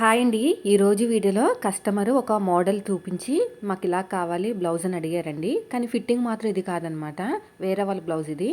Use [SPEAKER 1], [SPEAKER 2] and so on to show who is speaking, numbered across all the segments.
[SPEAKER 1] Hi అండి. ఈరోజు వీడియోలో కస్టమర్ ఒక మోడల్ చూపించి మాకు ఇలా కావాలి బ్లౌజ్ అని అడిగారండి. కానీ ఫిట్టింగ్ మాత్రం ఇది కాదనమాట. వేరే వాళ్ళ బ్లౌజ్ ఇది.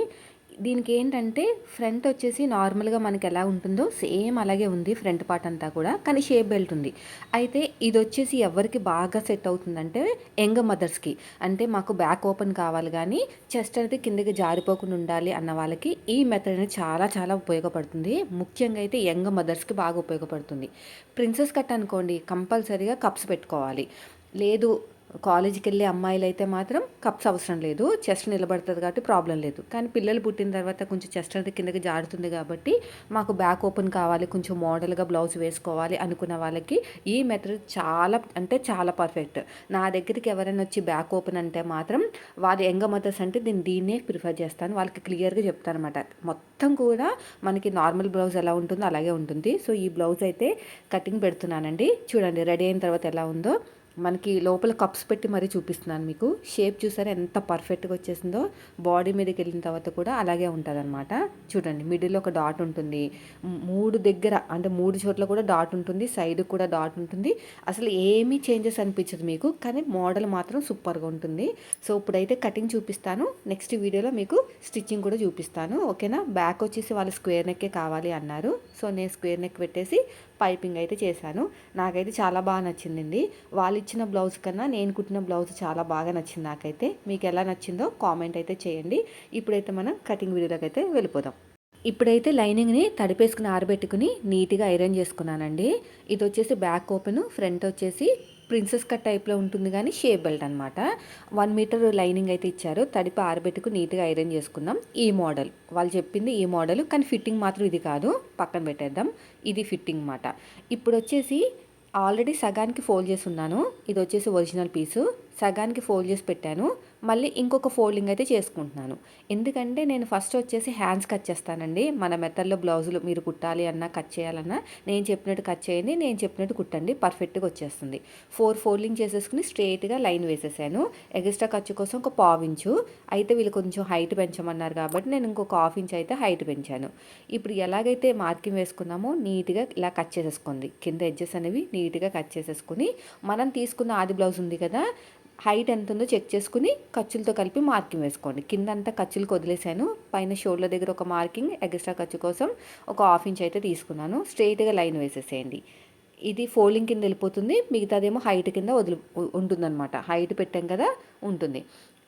[SPEAKER 1] దీనికి ఏంటంటే ఫ్రంట్ వచ్చేసి నార్మల్గా మనకి ఎలా ఉంటుందో సేమ్ అలాగే ఉంది ఫ్రంట్ పార్ట్ అంతా కూడా కానీ షేప్ బెల్ట్ ఉంది. అయితే ఇది వచ్చేసి ఎవరికి బాగా సెట్ అవుతుందంటే యంగ్ మదర్స్కి. అంటే మాకు బ్యాక్ ఓపెన్ కావాలి కానీ చెస్ట్ అనేది కిందకి జారిపోకుండా ఉండాలి అన్న వాళ్ళకి ఈ మెథడ్ అనేది చాలా చాలా ఉపయోగపడుతుంది. ముఖ్యంగా అయితే యంగ్ మదర్స్కి బాగా ఉపయోగపడుతుంది. ప్రిన్సెస్ కట్ అనుకోండి కంపల్సరీగా కప్స్ పెట్టుకోవాలి. లేదు కాలేజీకి వెళ్ళే అమ్మాయిలు అయితే మాత్రం కప్స్ అవసరం లేదు. చెస్ట్ నిలబడుతుంది కాబట్టి ప్రాబ్లం లేదు. కానీ పిల్లలు పుట్టిన తర్వాత కొంచెం చెస్ట్ అనేది కిందకి జారుతుంది కాబట్టి మాకు బ్యాక్ ఓపెన్ కావాలి కొంచెం మోడల్గా బ్లౌజ్ వేసుకోవాలి అనుకున్న వాళ్ళకి ఈ మెథడ్ చాలా అంటే చాలా పర్ఫెక్ట్. నా దగ్గరికి ఎవరైనా వచ్చి బ్యాక్ ఓపెన్ అంటే మాత్రం వాళ్ళు యంగ మదర్స్ అంటే దీన్ని దీన్నే ప్రిఫర్ చేస్తాను. వాళ్ళకి క్లియర్గా చెప్తాను అనమాట మొత్తం కూడా మనకి నార్మల్ బ్లౌజ్ ఎలా ఉంటుందో అలాగే ఉంటుంది. సో ఈ బ్లౌజ్ అయితే కటింగ్ పెడుతున్నానండి. చూడండి రెడీ అయిన తర్వాత ఎలా ఉందో. మనకి లోపల కప్స్ పెట్టి మరీ చూపిస్తున్నాను మీకు. షేప్ చూసారా ఎంత పర్ఫెక్ట్గా వచ్చేసిందో. బాడీ మీదకి వెళ్ళిన తర్వాత కూడా అలాగే ఉంటుంది అనమాట చూడండి మిడిల్లో ఒక డాట్ ఉంటుంది. మూడు దగ్గర అంటే మూడు చోట్ల కూడా డాట్ ఉంటుంది సైడ్ కూడా డాట్ ఉంటుంది. అసలు ఏమీ చేంజెస్ అనిపించదు మీకు కానీ మోడల్ మాత్రం సూపర్గా ఉంటుంది. సో ఇప్పుడైతే కటింగ్ చూపిస్తాను. నెక్స్ట్ వీడియోలో మీకు స్టిచ్చింగ్ కూడా చూపిస్తాను. ఓకేనా? బ్యాక్ వచ్చేసి వాళ్ళు స్క్వేర్ నెక్కే కావాలి అన్నారు. సో నేను స్క్వేర్ నెక్ పెట్టేసి పైపింగ్ అయితే చేశాను. నాకైతే చాలా బాగా నచ్చిందండి. వాళ్ళు ఇచ్చిన బ్లౌజ్ కన్నా నేను కుట్టిన బ్లౌజ్ చాలా బాగా నచ్చింది నాకైతే. మీకు ఎలా నచ్చిందో కామెంట్ అయితే చేయండి. ఇప్పుడైతే మనం కటింగ్ వీడియోలోకి అయితే వెళ్ళిపోదాం. ఇప్పుడైతే లైనింగ్ని తడిపేసుకుని ఆరబెట్టుకుని నీట్గా ఐరన్ చేసుకున్నానండి. ఇది వచ్చేసి బ్యాక్ ఓపెన్ ఫ్రంట్ వచ్చేసి ప్రిన్సెస్ కట్ టైప్లో ఉంటుంది కానీ షేప్ బెల్ట్ అనమాట వన్ మీటర్ లైనింగ్ అయితే ఇచ్చారు. తడిపి ఆరబెట్టుకు నీట్గా ఐరన్ చేసుకుందాం. ఈ మోడల్. వాళ్ళు చెప్పింది ఈ మోడల్ కానీ ఫిట్టింగ్ మాత్రం ఇది కాదు. పక్కన పెట్టేద్దాం. ఇది ఫిట్టింగ్ మాట ఇప్పుడు వచ్చేసి ఆల్రెడీ సగానికి ఫోల్డ్ చేసి ఉన్నాను. ఇది వచ్చేసి ఒరిజినల్ పీసు. సగానికి ఫోల్డ్ చేసి పెట్టాను. మళ్ళీ ఇంకొక ఫోల్డింగ్ అయితే చేసుకుంటున్నాను. ఎందుకంటే నేను ఫస్ట్ వచ్చేసి హ్యాండ్స్ కట్ చేస్తానండి. మన మెథడ్లో బ్లౌజులు మీరు కుట్టాలి అన్నా కట్ చేయాలన్నా నేను చెప్పినట్టు కట్ చేయండి నేను చెప్పినట్టు కుట్టండి పర్ఫెక్ట్గా వచ్చేస్తుంది. ఫోర్ ఫోల్డింగ్ చేసేసుకుని స్ట్రేట్గా లైన్ వేసేసాను. ఎక్స్ట్రా ఖర్చు కోసం ఒక పావు ఇంచు. అయితే వీళ్ళు కొంచెం హైట్ పెంచమన్నారు కాబట్టి నేను ఇంకొక హాఫ్ ఇంచ్ అయితే హైట్ పెంచాను. ఇప్పుడు ఎలాగైతే మార్కింగ్ వేసుకున్నామో నీట్గా ఇలా కట్ చేసేసుకుంది కింద ఎడ్జెస్ అనేవి నీట్గా కట్ చేసేసుకుని మనం తీసుకున్న ఆది బ్లౌజ్ ఉంది కదా హైట్ ఎంత ఉందో చెక్ చేసుకుని ఖర్చులతో కలిపి మార్కింగ్ వేసుకోండి. కింద అంతా ఖర్చులకు వదిలేసాను పైన షోల్డర్ దగ్గర ఒక మార్కింగ్ ఎక్స్ట్రా ఖర్చు కోసం ఒక హాఫ్ ఇంచ్ అయితే తీసుకున్నాను. స్ట్రైట్గా లైన్ వేసేసేయండి. ఇది ఫోల్డింగ్ కింద వెళ్ళిపోతుంది. మిగతాదేమో హైట్ కింద వదిలి ఉంటుందన్నమాట. హైట్ పెట్టాం కదా ఉంటుంది.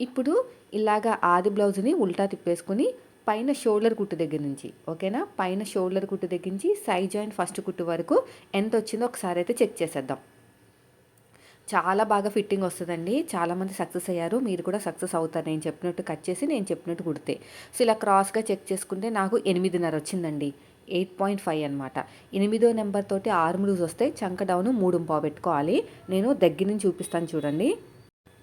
[SPEAKER 1] ఇప్పుడు ఇలాగా ఆది బ్లౌజ్ని ఉల్టా తిప్పేసుకుని పైన షోల్డర్ కుట్టు దగ్గర నుంచి ఓకేనా? పైన షోల్డర్ కుట్టు దగ్గర నుంచి సైడ్ జాయింట్ ఫస్ట్ కుట్టు వరకు ఎంత వచ్చిందో ఒకసారి అయితే చెక్ చేసేద్దాం. చాలా బాగా ఫిట్టింగ్ వస్తుందండి. చాలామంది సక్సెస్ అయ్యారు. మీరు కూడా సక్సెస్ అవుతారు. నేను చెప్పినట్టు కట్ చేసి నేను చెప్పినట్టు కుడితే. సో ఇలా క్రాస్గా చెక్ చేసుకుంటే నాకు ఎనిమిదిన్నర వచ్చిందండి. ఎయిట్ పాయింట్ ఫైవ్ అనమాట ఎనిమిదో నెంబర్ తోటి ఆర్మ్ లూజ్ వస్తే చంక డౌన్ మూడు పావు పెట్టుకోవాలి. నేను దగ్గర నుంచి చూపిస్తాను చూడండి.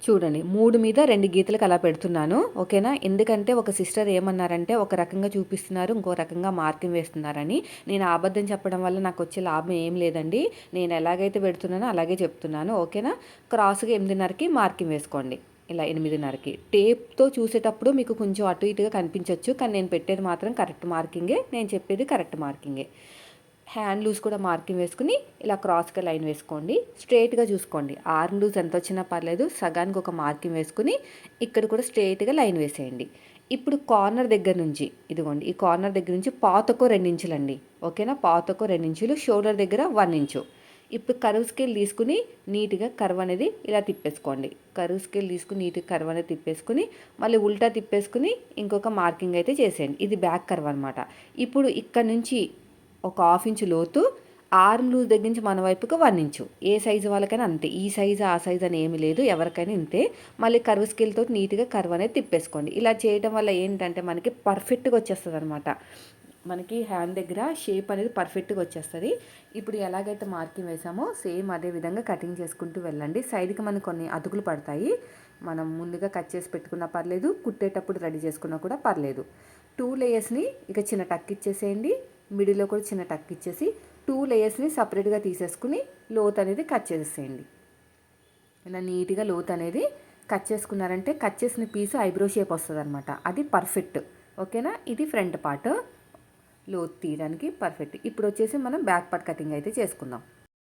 [SPEAKER 1] చూడండి మూడు మీద రెండు గీతలకు అలా పెడుతున్నాను ఓకేనా? ఎందుకంటే ఒక సిస్టర్ ఏమన్నారంటే ఒక రకంగా చూపిస్తున్నారు ఇంకో రకంగా మార్కింగ్ వేస్తున్నారని. నేను అబద్ధం చెప్పడం వల్ల నాకు వచ్చే లాభం ఏం లేదండి. నేను ఎలాగైతే పెడుతున్నానో అలాగే చెప్తున్నాను ఓకేనా? క్రాస్గా ఎనిమిదిన్నరకి మార్కింగ్ వేసుకోండి. ఇలా ఎనిమిదిన్నరకి. టేప్తో చూసేటప్పుడు మీకు కొంచెం అటు ఇటుగా కనిపించవచ్చు కానీ నేను పెట్టేది మాత్రం కరెక్ట్ మార్కింగే నేను చెప్పేది కరెక్ట్ మార్కింగే. హ్యాండ్ లూజ్ కూడా మార్కింగ్ వేసుకుని ఇలా క్రాస్గా లైన్ వేసుకోండి. స్ట్రేట్గా చూసుకోండి. ఆర్మ్ లూజ్ ఎంత వచ్చినా పర్లేదు సగానికి ఒక మార్కింగ్ వేసుకుని ఇక్కడ కూడా స్ట్రైట్గా లైన్ వేసేయండి. ఇప్పుడు కార్నర్ దగ్గర నుంచి ఇదిగోండి ఈ కార్నర్ దగ్గర నుంచి పాతకో ఇంచులండి ఓకేనా? పాతకో ఇంచులు షోల్డర్ దగ్గర వన్ ఇంచు ఇప్పుడు కరువు స్కేల్ తీసుకుని నీట్గా కర్వ్ అనేది ఇలా తిప్పేసుకోండి. కరువు స్కేల్ తీసుకుని నీట్గా కర్వ్ అనేది తిప్పేసుకుని మళ్ళీ ఉల్టా తిప్పేసుకుని ఇంకొక మార్కింగ్ అయితే చేసేయండి. ఇది బ్యాక్ కర్వ్ అనమాట ఇప్పుడు ఇక్కడ నుంచి ఒక హాఫ్ ఇంచు లోతు ఆర్మ్ లూజ్ దగ్గర నుంచి మన వైపుకి వన్ ఇంచు. ఏ సైజు వాళ్ళకైనా అంతే. ఈ సైజు ఆ సైజు అని ఏమి లేదు. ఎవరికైనా ఇంతే. మళ్ళీ కర్వ్ స్కిల్తో నీట్గా కర్వ్ అనేది తిప్పేసుకోండి. ఇలా చేయడం వల్ల ఏంటంటే మనకి పర్ఫెక్ట్గా వచ్చేస్తుంది అనమాట మనకి హ్యాండ్ దగ్గర షేప్ అనేది పర్ఫెక్ట్గా వచ్చేస్తుంది. ఇప్పుడు ఎలాగైతే మార్కింగ్ వేసామో సేమ్ అదే విధంగా కటింగ్ చేసుకుంటూ వెళ్ళండి. సైడ్కి మనకు కొన్ని అతుకులు పడతాయి. మనం ముందుగా కట్ చేసి పెట్టుకున్నా పర్లేదు కుట్టేటప్పుడు రెడీ చేసుకున్నా కూడా పర్లేదు. టూ లేయర్స్ని ఇక చిన్న టక్ ఇచ్చేసేయండి. మిడిల్లో కూడా చిన్న టక్ ఇచ్చేసి టూ లేయర్స్ని సపరేట్గా తీసేసుకుని లోత్ అనేది కట్ చేసేయండి ఇలా నీట్గా లోత్ అనేది కట్ చేసుకున్నారంటే కట్ చేసిన పీస్ ఐబ్రో షేప్ వస్తుంది అనమాట అది పర్ఫెక్ట్. ఓకేనా? ఇది ఫ్రంట్ పార్ట్. లోత్ తీయడానికి పర్ఫెక్ట్. ఇప్పుడు వచ్చేసి మనం బ్యాక్ పార్ట్ కటింగ్ అయితే చేసుకుందాం.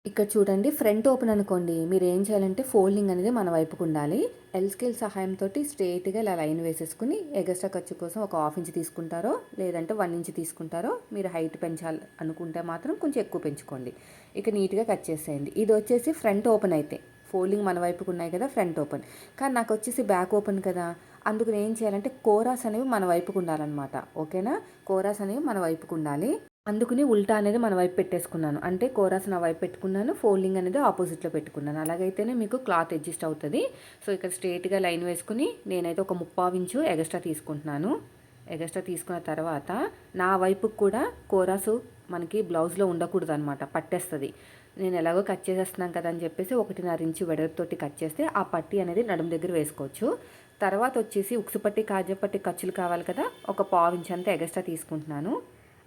[SPEAKER 1] ఇక్కడ చూడండి ఫ్రంట్ ఓపెన్ అనుకోండి మీరు ఏం చేయాలంటే ఫోల్డింగ్ అనేది మన వైపుకు ఉండాలి. ఎల్ స్కేల్ సహాయంతో స్ట్రేట్గా ఇలా లైన్ వేసేసుకుని ఎగస్ట్రా ఖర్చు కోసం ఒక హాఫ్ ఇంచ్ తీసుకుంటారో లేదంటే వన్ ఇంచ్ తీసుకుంటారో మీరు హైట్ పెంచాలి అనుకుంటే మాత్రం కొంచెం ఎక్కువ పెంచుకోండి. ఇక నీట్గా కట్ చేసేయండి. ఇది వచ్చేసి ఫ్రంట్ ఓపెన్ అయితే. ఫోల్డింగ్ మన వైపుకు ఉన్నాయి కదా ఫ్రంట్ ఓపెన్ కానీ నాకు వచ్చేసి బ్యాక్ ఓపెన్ కదా. అందుకు ఏం చేయాలంటే కోరాస్ అనేవి మన వైపుకు ఉండాలన్నమాట. ఓకేనా కోరాస్ అనేవి మన వైపుకు ఉండాలి. అందుకుని ఉల్టా అనేది మన వైపు పెట్టేసుకున్నాను. అంటే కోరాస్ నా వైపు పెట్టుకున్నాను ఫోల్డింగ్ అనేది ఆపోజిట్లో పెట్టుకున్నాను. అలాగైతేనే మీకు క్లాత్ అడ్జస్ట్ అవుతుంది. సో ఇక్కడ స్ట్రేట్గా లైన్ వేసుకుని నేనైతే ఒక ముప్పావించు ఎగస్ట్రా తీసుకుంటున్నాను. ఎగస్ట్రా తీసుకున్న తర్వాత నా వైపుకి కూడా కోరాసు మనకి బ్లౌజ్లో ఉండకూడదు అనమాట పట్టేస్తుంది. నేను ఎలాగో కట్ చేసేస్తున్నాను కదా అని చెప్పేసి ఒకటిన్నర ఇంచు వెడల్పుతోటి కట్ చేస్తే ఆ పట్టి అనేది నడుము దగ్గర వేసుకోవచ్చు. తర్వాత వచ్చేసి ఉక్సుపట్టి కాజపట్టి ఖర్చులు కావాలి కదా. ఒక పావు ఇంచ్ అంతా ఎగస్ట్రా తీసుకుంటున్నాను.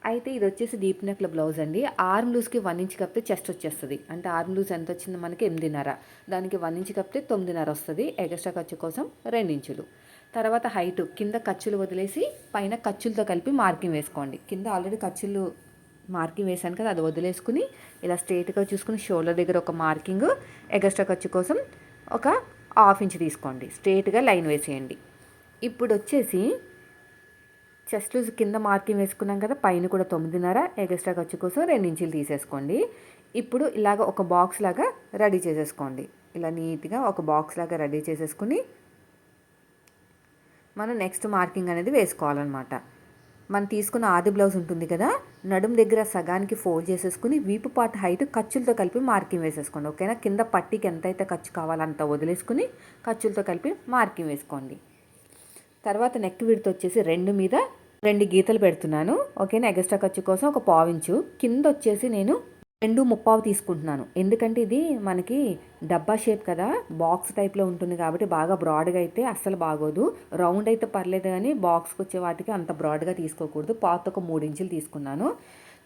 [SPEAKER 1] అయితే ఇది వచ్చేసి డీప్ నెక్ల బ్లౌజ్ అండి. ఆర్మ్ లూజ్కి వన్ ఇంచ్ కప్పితే చెస్ట్ వచ్చేస్తుంది. అంటే ఆర్మ్ లూజ్ ఎంత వచ్చింది మనకి ఎనిమిదిన్నర. దానికి వన్ ఇంచ్ కప్పితే తొమ్మిదిన్నర వస్తుంది. ఎగస్ట్రా ఖర్చు కోసం రెండించులు తర్వాత హైట్ కింద ఖర్చులు వదిలేసి పైన ఖర్చులతో కలిపి మార్కింగ్ వేసుకోండి. కింద ఆల్రెడీ ఖర్చులు మార్కింగ్ వేసాను కదా అది వదిలేసుకుని ఇలా స్ట్రేట్గా చూసుకుని షోల్డర్ దగ్గర ఒక మార్కింగ్ ఎగస్ట్రా ఖర్చు కోసం ఒక హాఫ్ ఇంచ్ తీసుకోండి. స్ట్రేట్గా లైన్ వేసేయండి. ఇప్పుడు వచ్చేసి చెస్ట్ లూజ్ కింద మార్కింగ్ వేసుకున్నాం కదా పైన కూడా తొమ్మిదిన్నర ఎగస్ట్రా ఖర్చు కోసం రెండించులు తీసేసుకోండి. ఇప్పుడు ఇలాగ ఒక బాక్స్ లాగా రెడీ చేసేసుకోండి. ఇలా నీట్గా ఒక బాక్స్ లాగా రెడీ చేసేసుకుని మనం నెక్స్ట్ మార్కింగ్ అనేది వేసుకోవాలన్నమాట. మనం తీసుకున్న ఆది బ్లౌజ్ ఉంటుంది కదా నడుం దగ్గర సగానికి ఫోల్డ్ చేసేసుకుని వీపు పాట హైట్ ఖర్చులతో కలిపి మార్కింగ్ వేసేసుకోండి. ఓకేనా? కింద పట్టికి ఎంతైతే ఖర్చు కావాలంత వదిలేసుకుని ఖర్చులతో కలిపి మార్కింగ్ వేసుకోండి. తర్వాత నెక్ విడత వచ్చేసి రెండు మీద రెండు గీతలు పెడుతున్నాను. ఓకేనా? ఎగస్ట్రా ఖర్చు కోసం ఒక పావించు. కింద వచ్చేసి నేను రెండు ముప్పావు తీసుకుంటున్నాను. ఎందుకంటే ఇది మనకి డబ్బా షేప్ కదా. బాక్స్ టైప్లో ఉంటుంది కాబట్టి బాగా బ్రాడ్గా అయితే అస్సలు బాగోదు. రౌండ్ అయితే పర్లేదు కానీ బాక్స్కి వచ్చే వాటికి అంత బ్రాడ్గా తీసుకోకూడదు. పాత ఒక మూడు ఇంచులు తీసుకున్నాను.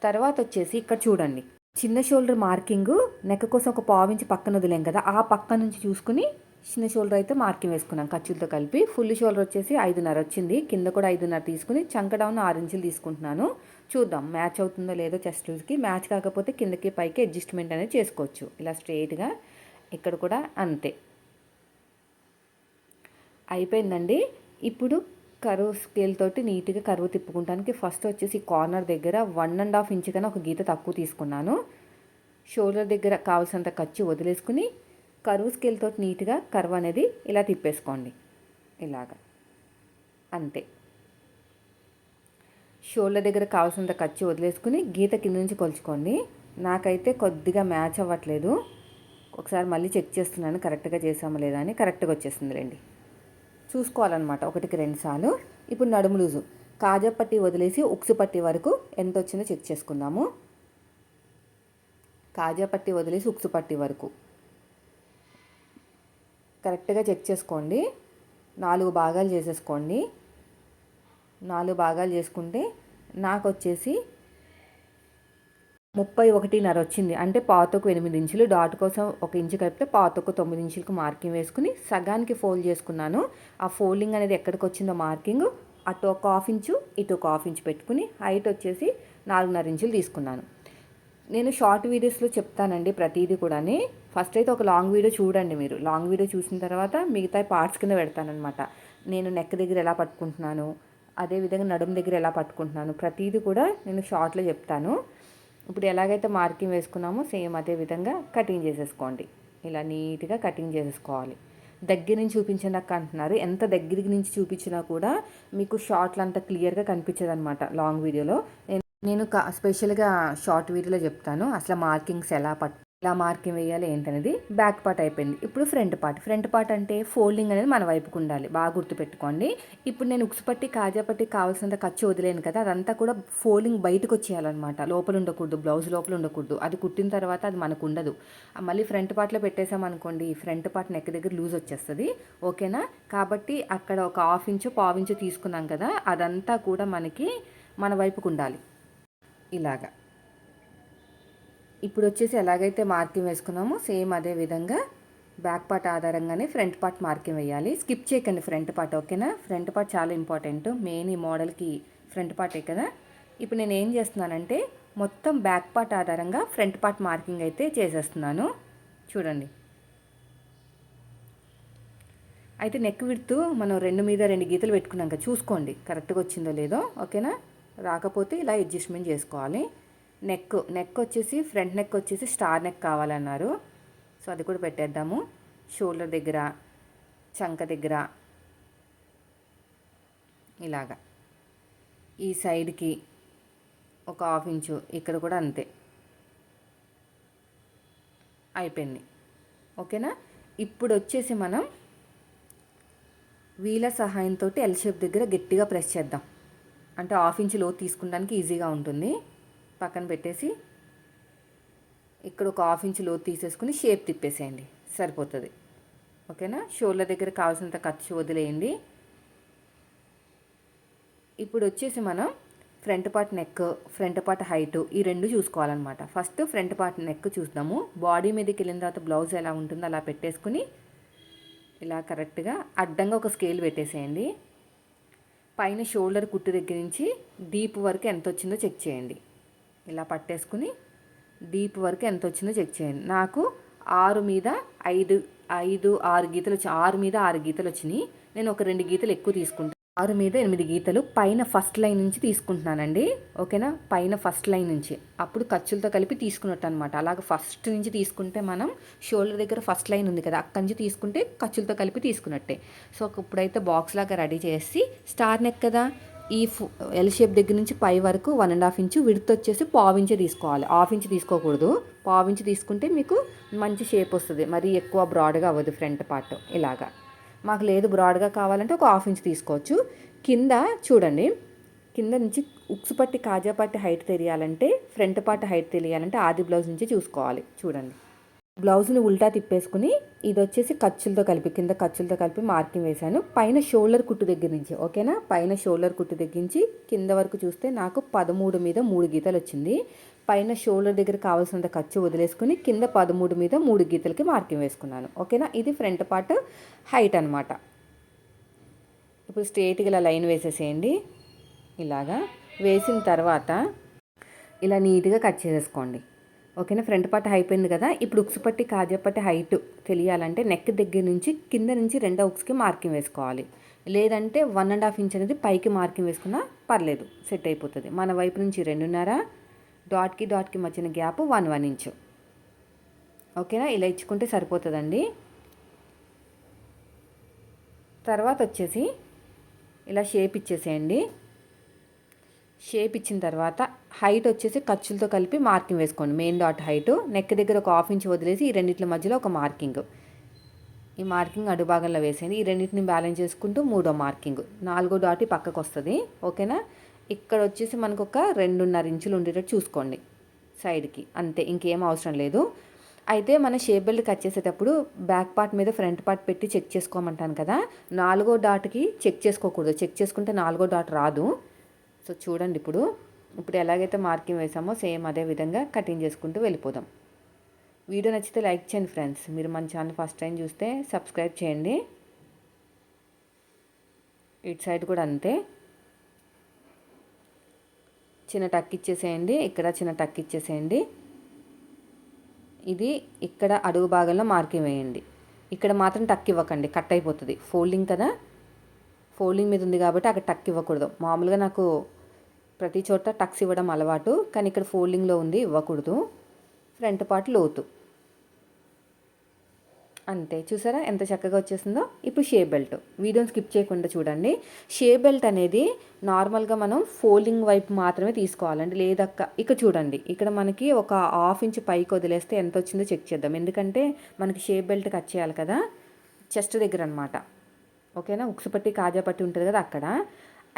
[SPEAKER 1] తర్వాత వచ్చేసి ఇక్కడ చూడండి. చిన్న షోల్డర్ మార్కింగ్ నెక్ కోసం ఒక పావించి పక్కన వదిలేం కదా. ఆ పక్క నుంచి చూసుకుని చిన్న షోల్డర్ అయితే మార్కింగ్ వేసుకున్నాం ఖర్చులతో కలిపి. ఫుల్ షోల్డర్ వచ్చేసి ఐదున్నర వచ్చింది. కింద కూడా ఐదున్నర తీసుకుని చంక డౌన్ ఆరు ఇంచులు తీసుకుంటున్నాను. చూద్దాం మ్యాచ్ అవుతుందో లేదో చెస్ట్ లూజ్కి మ్యాచ్ కాకపోతే కిందకి పైకి అడ్జస్ట్మెంట్ అనేది చేసుకోవచ్చు. ఇలా స్ట్రెయిట్గా ఇక్కడ కూడా అంతే. అయిపోయిందండి. ఇప్పుడు కరువు స్కేల్ తోటి నీట్గా కరువు తిప్పుకుంటానికి ఫస్ట్ వచ్చేసి కార్నర్ దగ్గర వన్ అండ్ హాఫ్ ఇంచ్ కన్నా ఒక గీత తక్కువ తీసుకున్నాను. షోల్డర్ దగ్గర కావాల్సినంత ఖర్చు వదిలేసుకుని కరువు స్కేల్తో నీట్గా కర్వ్ అనేది ఇలా తిప్పేసుకోండి. ఇలాగా. అంతే. షోల్డర్ దగ్గర కావాల్సినంత ఖర్చు వదిలేసుకుని గీత కింద నుంచి కొలుచుకోండి. నాకైతే కొద్దిగా మ్యాచ్ అవ్వట్లేదు. ఒకసారి మళ్ళీ చెక్ చేస్తున్నాను కరెక్ట్గా చేసామా లేదా అని. కరెక్ట్గా వచ్చేసింది రండి. చూసుకోవాలన్నమాట. ఒకటికి రెండు సార్లు. ఇప్పుడు నడుము లూజు. కాజా పట్టి వదిలేసి ఉక్సు పట్టి వరకు ఎంత వచ్చిందో చెక్ చేసుకుందాము. కాజా పట్టి వదిలేసి ఉక్సు పట్టి వరకు. కరెక్ట్గా చెక్ చేసుకోండి. నాలుగు భాగాలు చేసేసుకోండి. నాలుగు భాగాలు చేసుకుంటే నాకు వచ్చేసి ముప్పై ఒకటిన్నర వచ్చింది. అంటే పాతకు ఎనిమిది ఇంచులు డాట్ కోసం ఒక ఇంచు కలిపితే పాతకు తొమ్మిది ఇంచులకు మార్కింగ్ వేసుకుని సగానికి ఫోల్డ్ చేసుకున్నాను. ఆ ఫోల్డింగ్ అనేది ఎక్కడికి వచ్చిందో మార్కింగ్ అటు ఒక హాఫ్ ఇంచు ఇటు ఒక హాఫ్ ఇంచు పెట్టుకుని హైట్ వచ్చేసి నాలుగున్నర ఇంచులు తీసుకున్నాను. నేను షార్ట్ వీడియోస్లో చెప్తానండి ప్రతిదీ కూడా ఫస్ట్ అయితే ఒక లాంగ్ వీడియో చూడండి మీరు. లాంగ్ వీడియో చూసిన తర్వాత మిగతా పార్ట్స్ కింద పెడతానమాట నేను నెక్ దగ్గర ఎలా పట్టుకుంటున్నాను అదేవిధంగా నడుము దగ్గర ఎలా పట్టుకుంటున్నాను ప్రతిదీ కూడా నేను షార్ట్లో చెప్తాను. ఇప్పుడు ఎలాగైతే మార్కింగ్ వేసుకున్నామో సేమ్ అదే విధంగా కటింగ్ చేసేసుకోండి. ఇలా నీట్గా కటింగ్ చేసేసుకోవాలి. దగ్గర నుంచి చూపించినాక అంటున్నారు. ఎంత దగ్గరికి నుంచి చూపించినా కూడా మీకు షార్ట్లు అంత క్లియర్గా కనిపించదు అనమాట లాంగ్ వీడియోలో. నేను స్పెషల్గా షార్ట్ వీడియోలో చెప్తాను. అసలు మార్కింగ్స్ ఎలా పట్ ఇలా మార్కింగ్ వేయాలి ఏంటనేది బ్యాక్ పార్ట్ అయిపోయింది. ఇప్పుడు ఫ్రంట్ పార్ట్. ఫ్రంట్ పార్ట్ అంటే ఫోల్డింగ్ అనేది మన వైపుకు ఉండాలి. బాగా గుర్తుపెట్టుకోండి. ఇప్పుడు నేను ఉక్స్ పట్టి కాజా పట్టి కావాల్సినంత ఖర్చు వదిలేను కదా అదంతా కూడా ఫోల్డింగ్ బయటకు వచ్చేయాలన్నమాట. లోపల ఉండకూడదు బ్లౌజ్ లోపల ఉండకూడదు. అది కుట్టిన తర్వాత అది మనకు ఉండదు. మళ్ళీ ఫ్రంట్ పార్ట్లో పెట్టేసామనుకోండి ఫ్రంట్ పార్ట్ నెక్ దగ్గర లూజ్ వచ్చేస్తుంది. ఓకేనా? కాబట్టి అక్కడ ఒక హాఫ్ ఇంచు పావు ఇంచు తీసుకున్నాం కదా అదంతా కూడా మనకి మన వైపుకు ఉండాలి. ఇలాగా. ఇప్పుడు వచ్చేసి ఎలాగైతే మార్కింగ్ వేసుకున్నామో సేమ్ అదే విధంగా బ్యాక్ పార్ట్ ఆధారంగానే ఫ్రంట్ పార్ట్ మార్కింగ్ వేయాలి. స్కిప్ చేయకండి ఫ్రంట్ పార్ట్ ఓకేనా? ఫ్రంట్ పార్ట్ చాలా ఇంపార్టెంట్. మెయిన్ ఈ మోడల్కి ఫ్రంట్ పార్టే కదా. ఇప్పుడు నేను ఏం చేస్తున్నానంటే మొత్తం బ్యాక్ పార్ట్ ఆధారంగా ఫ్రంట్ పార్ట్ మార్కింగ్ అయితే చేసేస్తున్నాను. చూడండి. అయితే నెక్ విడుతూ మనం రెండు మీద రెండు గీతలు పెట్టుకున్నాక చూసుకోండి. కరెక్ట్గా వచ్చిందో లేదో ఓకేనా? రాకపోతే ఇలా అడ్జస్ట్మెంట్ చేసుకోవాలి. నెక్ నెక్ వచ్చేసి ఫ్రంట్ నెక్ వచ్చేసి స్టార్ నెక్ కావాలన్నారు. సో అది కూడా పెట్టేద్దాము. షోల్డర్ దగ్గర చంక దగ్గర ఇలాగా. ఈ సైడ్కి ఒక హాఫ్ ఇంచు ఇక్కడ కూడా అంతే. అయిపోయింది. ఓకేనా? ఇప్పుడు వచ్చేసి మనం వీల సహాయంతో ఎల్ షేప్ దగ్గర గట్టిగా ప్రెస్ చేద్దాం. అంటే హాఫ్ ఇంచ్ లోతు తీసుకోవడానికి ఈజీగా ఉంటుంది. పక్కన పెట్టేసి ఇక్కడ ఒక హాఫ్ ఇంచ్ లోతు తీసేసుకుని షేప్ తిప్పేసేయండి. సరిపోతుంది. ఓకేనా? షోల్డర్ దగ్గర కావాల్సినంత ఖర్చు వదిలేయండి. ఇప్పుడు వచ్చేసి మనం front part neck front part height ఈ రెండు చూసుకోవాలన్నమాట. ఫస్ట్ ఫ్రంట్ పార్ట్ నెక్ చూద్దాము. బాడీ మీదకి వెళ్ళిన తర్వాత బ్లౌజ్ ఎలా ఉంటుందో అలా పెట్టేసుకుని ఇలా కరెక్ట్గా అడ్డంగా ఒక స్కేల్ పెట్టేసేయండి. పైన షోల్డర్ కుట్టు దగ్గర నుంచి డీప్ వరకు ఎంత వచ్చిందో చెక్ చేయండి. ఇలా పట్టేసుకుని డీప్ వరకు ఎంత వచ్చిందో చెక్ చేయండి. నాకు ఆరు మీద ఐదు ఐదు ఆరు గీతలు వచ్చి ఆరు మీద ఆరు గీతలు వచ్చినాయి. నేను ఒక రెండు గీతలు ఎక్కువ తీసుకుంటాను ఆరు మీద ఎనిమిది గీతలు పైన ఫస్ట్ లైన్ నుంచి తీసుకుంటున్నానండి. ఓకేనా? పైన ఫస్ట్ లైన్ నుంచి. అప్పుడు ఖర్చులతో కలిపి తీసుకున్నట్టు అనమాట అలాగ ఫస్ట్ నుంచి తీసుకుంటే మనం షోల్డర్ దగ్గర ఫస్ట్ లైన్ ఉంది కదా అక్కడి నుంచి తీసుకుంటే ఖర్చులతో కలిపి తీసుకున్నట్టే. సో ఇప్పుడైతే బాక్స్ లాగా రెడీ చేసి స్టార్ నెక్ కదా ఈ ఎల్ షేప్ దగ్గర నుంచి పై వరకు one and half inch width వచ్చేసి పావించి తీసుకోవాలి. హాఫ్ ఇంచ్ తీసుకోకూడదు. పావించి తీసుకుంటే మీకు మంచి షేప్ వస్తుంది. మరి ఎక్కువ బ్రాడ్గా అవ్వదు ఫ్రంట్ పార్ట్ ఇలాగా. మాకు లేదు బ్రాడ్గా కావాలంటే ఒక హాఫ్ ఇంచ్ తీసుకోవచ్చు. కింద చూడండి. కింద నుంచి ఉక్సు పట్టి కాజా పట్టి హైట్ తెలియాలంటే ఫ్రంట్ పార్ట్ హైట్ తెలియాలంటే ఆది బ్లౌజ్ నుంచి చూసుకోవాలి. చూడండి. బ్లౌజ్ని ఉల్టా తిప్పేసుకుని ఇది వచ్చేసి ఖర్చులతో కలిపి కింద ఖర్చులతో కలిపి మార్కింగ్ వేశాను. పైన షోల్డర్ కుట్టు దగ్గర నుంచి ఓకేనా? పైన షోల్డర్ కుట్టు దగ్గర నుంచి కింద వరకు చూస్తే నాకు పదమూడు మీద మూడు గీతలు వచ్చింది. పైన షోల్డర్ దగ్గర కావాల్సినంత ఖర్చు వదిలేసుకుని కింద పదమూడు మీద మూడు గీతలకి మార్కింగ్ వేసుకున్నాను. ఓకేనా? ఇది ఫ్రంట్ పార్ట్ హైట్ అనమాట ఇప్పుడు స్ట్రేట్గా ఇలా లైన్ వేసేసేయండి. ఇలాగా వేసిన తర్వాత ఇలా నీట్గా కట్ చేసేసుకోండి. ఓకేనా? ఫ్రంట్ పార్ట్ అయిపోయింది కదా? ఇప్పుడు ఉక్స్ పట్టి కాజపట్టి హైట్ తెలియాలంటే నెక్ దగ్గర నుంచి కింద నుంచి రెండో ఉక్స్కి మార్కింగ్ వేసుకోవాలి. లేదంటే వన్ అండ్ హాఫ్ ఇంచ్ అనేది పైకి మార్కింగ్ వేసుకున్నా పర్లేదు సెట్ అయిపోతుంది. మన వైపు నుంచి రెండున్నర డాట్కి డాట్కి మధ్యన గ్యాప్ వన్ వన్ ఇంచు ఓకేనా? ఇలా ఇచ్చుకుంటే సరిపోతుందండి. తర్వాత వచ్చేసి ఇలా షేప్ ఇచ్చేసేయండి. షేప్ ఇచ్చిన తర్వాత హైట్ వచ్చేసి ఖర్చులతో కలిపి మార్కింగ్ వేసుకోండి. మెయిన్ డాట్ హైట్ నెక్ దగ్గర ఒక హాఫ్ ఇంచ్ వదిలేసి ఈ రెండింటి మధ్యలో ఒక మార్కింగ్. ఈ మార్కింగ్ అడుభాగంలో వేసేయండి. ఈ రెండింటిని బ్యాలెన్స్ చేసుకుంటూ మూడో మార్కింగ్. నాలుగో డాట్ పక్కకు వస్తుంది. ఓకేనా? ఇక్కడ వచ్చేసి మనకు ఒక రెండున్నర ఇంచులు ఉండేటట్టు చూసుకోండి సైడ్కి. అంతే ఇంకేం అవసరం లేదు. అయితే మన షేప్ బెల్ట్ కట్ చేసేటప్పుడు బ్యాక్ పార్ట్ మీద ఫ్రంట్ పార్ట్ పెట్టి చెక్ చేసుకోమంటాను కదా. నాలుగో డాట్కి చెక్ చేసుకోకూడదు. చెక్ చేసుకుంటే నాలుగో డాట్ రాదు. సో చూడండి ఇప్పుడు. ఇప్పుడు ఎలాగైతే మార్కింగ్ వేసామో సేమ్ అదే విధంగా కటింగ్ చేసుకుంటూ వెళ్ళిపోదాం. వీడియో నచ్చితే లైక్ చేయండి ఫ్రెండ్స్. మీరు మన ఛానల్ ఫస్ట్ టైం చూస్తే సబ్స్క్రైబ్ చేయండి. ఇటు సైడ్ కూడా అంతే. చిన్న టక్ ఇచ్చేసేయండి. ఇక్కడ చిన్న టక్ ఇచ్చేసేయండి. ఇది ఇక్కడ అడుగు భాగంలో మార్కింగ్ వేయండి. ఇక్కడ మాత్రం టక్ ఇవ్వకండి. కట్ అయిపోతుంది. ఫోల్డింగ్ కదా? ఫోల్డింగ్ మీద ఉంది కాబట్టి అక్కడ టక్ ఇవ్వకూడదు. మామూలుగా నాకు ప్రతి చోట టక్స్ ఇవ్వడం అలవాటు కానీ ఇక్కడ ఫోల్డింగ్లో ఉంది ఇవ్వకూడదు. ఫ్రంట్ పార్ట్ లోతు. అంతే. చూసారా ఎంత చక్కగా వచ్చేసిందో? ఇప్పుడు షే బెల్ట్. వీడియోని స్కిప్ చేయకుండా చూడండి. షే బెల్ట్ అనేది నార్మల్గా మనం ఫోల్డింగ్ వైపు మాత్రమే తీసుకోవాలండి. లేదక్క ఇక్కడ చూడండి. ఇక్కడ మనకి ఒక హాఫ్ ఇంచ్ పైకి వదిలేస్తే ఎంత వచ్చిందో చెక్ చేద్దాం. ఎందుకంటే మనకి షే బెల్ట్ కట్ చేయాలి కదా. చెస్ట్ దగ్గర అనమాట ఓకేనా? ఉక్సుపట్టి కాజాపట్టి ఉంటుంది కదా అక్కడ.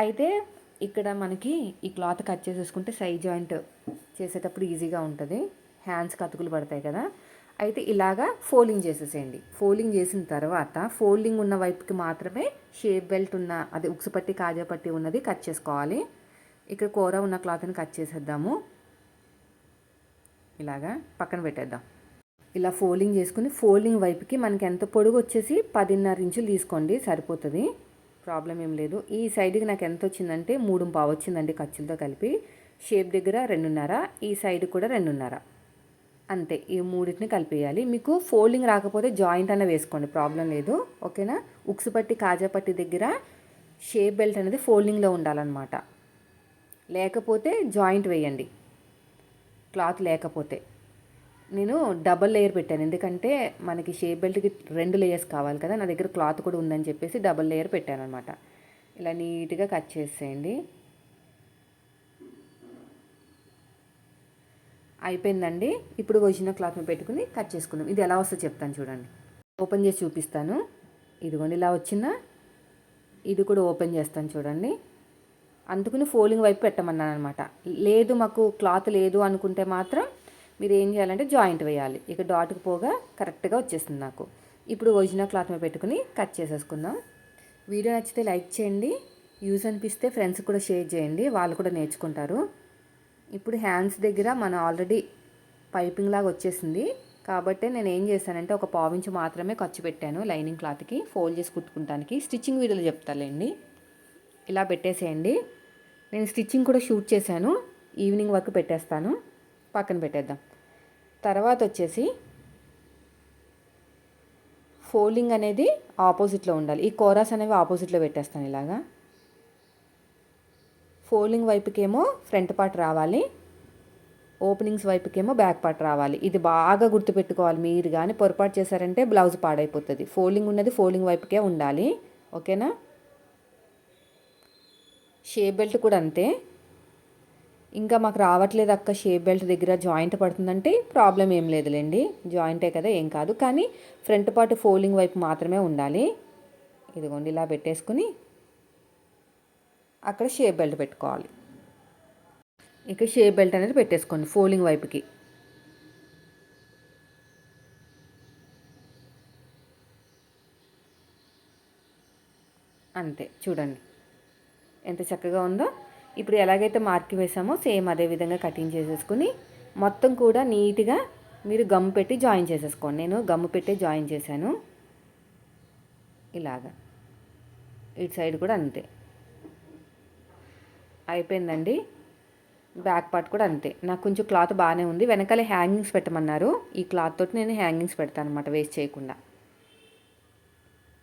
[SPEAKER 1] అయితే ఇక్కడ మనకి ఈ క్లాత్ కట్ చేసేసుకుంటే సైడ్ జాయింట్ చేసేటప్పుడు ఈజీగా ఉంటుంది. హ్యాండ్స్కి అతుకులు పడతాయి కదా. అయితే ఇలాగా ఫోల్డింగ్ చేసేసేయండి. ఫోల్డింగ్ చేసిన తర్వాత ఫోల్డింగ్ ఉన్న వైపుకి మాత్రమే షేప్ బెల్ట్ ఉన్న అది ఉక్సుపట్టి కాజాపట్టి ఉన్నది కట్ చేసుకోవాలి. ఇక్కడ కూర ఉన్న క్లాత్ని కట్ చేసేద్దాము. ఇలాగా పక్కన పెట్టేద్దాం. ఇలా ఫోల్డింగ్ చేసుకుని ఫోల్డింగ్ వైపుకి మనకి ఎంత పొడుగు వచ్చేసి పదిన్నర ఇంచులు తీసుకోండి సరిపోతుంది. ప్రాబ్లం ఏం లేదు. ఈ సైడ్కి నాకు ఎంత వచ్చిందంటే మూడు పావు వచ్చిందండి ఖర్చులతో కలిపి. షేప్ దగ్గర రెండున్నర ఈ సైడ్ కూడా రెండున్నర. అంతే ఈ మూడింటిని కలిపేయాలి. మీకు ఫోల్డింగ్ రాకపోతే జాయింట్ అన్న వేసుకోండి ప్రాబ్లం లేదు. ఓకేనా? ఉక్సు పట్టి కాజా పట్టి దగ్గర షేప్ బెల్ట్ అనేది ఫోల్డింగ్లో ఉండాలన్నమాట. లేకపోతే జాయింట్ వేయండి. క్లాత్ లేకపోతే. నేను డబల్ లేయర్ పెట్టాను. ఎందుకంటే మనకి షేప్ బెల్ట్కి రెండు లేయర్స్ కావాలి కదా నా దగ్గర క్లాత్ కూడా ఉందని చెప్పేసి డబల్ లేయర్ పెట్టాను అనమాట ఇలా నీట్గా కట్ చేసేయండి. అయిపోయిందండి. ఇప్పుడు వచ్చిన క్లాత్ పెట్టుకుని కట్ చేసుకుందాం. ఇది ఎలా వస్తుందో చెప్తాను చూడండి. ఓపెన్ చేసి చూపిస్తాను. ఇదిగోండి ఇలా వచ్చిందా? ఇది కూడా ఓపెన్ చేస్తాను చూడండి. అందుకుని ఫోల్డింగ్ వైపు పెట్టమన్నాను అనమాట లేదు మాకు క్లాత్ లేదు అనుకుంటే మాత్రం మీరు ఏం చేయాలంటే జాయింట్ వేయాలి. ఇక డాట్కి పోగా కరెక్ట్గా వచ్చేస్తుంది నాకు. ఇప్పుడు ఒరిజినల్ క్లాత్ మీద పెట్టుకుని కట్ చేసేసుకుందాం. వీడియో నచ్చితే లైక్ చేయండి. యూస్ అనిపిస్తే ఫ్రెండ్స్ కూడా షేర్ చేయండి. వాళ్ళు కూడా నేర్చుకుంటారు. ఇప్పుడు హ్యాండ్స్ దగ్గర మనం ఆల్రెడీ పైపింగ్ లాగా వచ్చేసింది. కాబట్టి నేను ఏం చేశానంటే ఒక పావించి మాత్రమే ఖర్చు పెట్టాను లైనింగ్ క్లాత్కి. ఫోల్డ్ చేసి కుట్టుకుంటానికి. స్టిచ్చింగ్ వీడియోలు చెప్తాలేండి ఇలా పెట్టేసేయండి. నేను స్టిచ్చింగ్ కూడా షూట్ చేశాను. ఈవినింగ్ వరకు పెట్టేస్తాను. పక్కన పెట్టేద్దాం. తర్వాత వచ్చేసి ఫోల్డింగ్ అనేది ఆపోజిట్లో ఉండాలి. ఈ కోరాస్ అనేవి ఆపోజిట్లో పెట్టేస్తాను ఇలాగా. ఫోల్డింగ్ వైపుకేమో ఫ్రంట్ పార్ట్ రావాలి. ఓపెనింగ్స్ వైపుకేమో బ్యాక్ పార్ట్ రావాలి. ఇది బాగా గుర్తుపెట్టుకోవాలి మీరు కానీ పొరపాటు చేశారంటే బ్లౌజ్ పాడైపోతుంది. ఫోల్డింగ్ ఉన్నది ఫోల్డింగ్ వైపుకే ఉండాలి. ఓకేనా? షే బెల్ట్ కూడా అంతే. ఇంకా మాకు రావట్లేదు అక్క షేప్ బెల్ట్ దగ్గర జాయింట్ పడుతుందంటే ప్రాబ్లం ఏం లేదులేండి. జాయింటే కదా ఏం కాదు. కానీ ఫ్రంట్ పార్ట్ ఫోల్డింగ్ వైపు మాత్రమే ఉండాలి. ఇదిగోండి ఇలా పెట్టేసుకుని అక్కడ షేప్ బెల్ట్ పెట్టుకోవాలి. ఇక షేప్ బెల్ట్ అనేది పెట్టేసుకోండి ఫోల్డింగ్ వైపుకి. అంతే చూడండి. ఎంత చక్కగా ఉందో. ఇప్పుడు ఎలాగైతే మార్క్ వేసామో సేమ్ అదే విధంగా కటింగ్ చేసేసుకుని మొత్తం కూడా నీట్గా మీరు గమ్ పెట్టి జాయిన్ చేసేసుకోండి. నేను గమ్ము పెట్టి జాయిన్ చేశాను. ఇలాగా. ఇటు సైడ్ కూడా అంతే. అయిపోయిందండి. బ్యాక్ పార్ట్ కూడా అంతే. నాకు కొంచెం క్లాత్ బాగానే ఉంది. వెనకాల హ్యాంగింగ్స్ పెట్టమన్నారు. ఈ క్లాత్ తోటి నేను హ్యాంగింగ్స్ పెడతాను అనమాట వేస్ట్ చేయకుండా.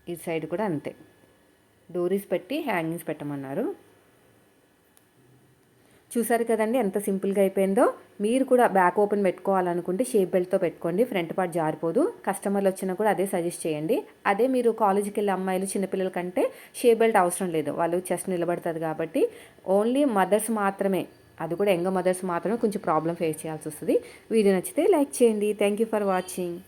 [SPEAKER 1] ఈ సైడ్ కూడా అంతే. డోరీస్ పెట్టి హ్యాంగింగ్స్ పెట్టమన్నారు. చూసారు కదండి ఎంత సింపుల్గా అయిపోయిందో? మీరు కూడా బ్యాక్ ఓపెన్ పెట్టుకోవాలనుకుంటే షేప్ బెల్ట్తో పెట్టుకోండి ఫ్రంట్ పార్ట్ జారిపోదు. కస్టమర్లు వచ్చినా కూడా అదే సజెస్ట్ చేయండి. అదే మీరు కాలేజీకి వెళ్ళే అమ్మాయిలు చిన్నపిల్లల కంటే షేప్ బెల్ట్ అవసరం లేదు. వాళ్ళు చెస్ట్ నిలబడుతుంది కాబట్టి ఓన్లీ మదర్స్ మాత్రమే అది కూడా యంగ్ మదర్స్ మాత్రమే కొంచెం ప్రాబ్లం ఫేస్ చేయాల్సి వస్తుంది. వీడియో నచ్చితే లైక్ చేయండి. Thank you for watching.